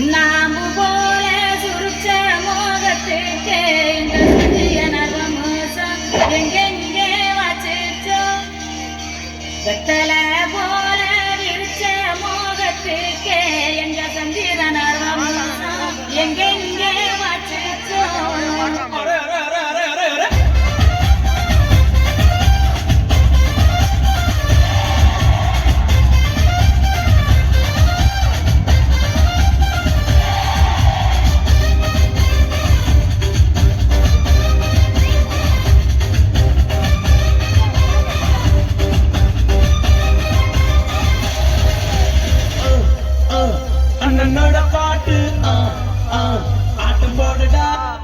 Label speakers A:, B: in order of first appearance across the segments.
A: 那么。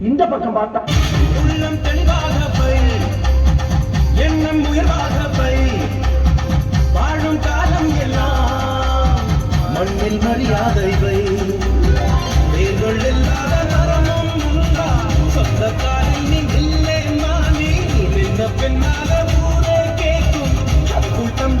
A: இந்த
B: பக்கம் பார்த்தா.
C: உள்ளம் தெளிவாக எண்ணம் உயர்வாக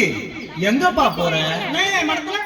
C: தம்பி எங்கப்பா போற?
D: மரத்துல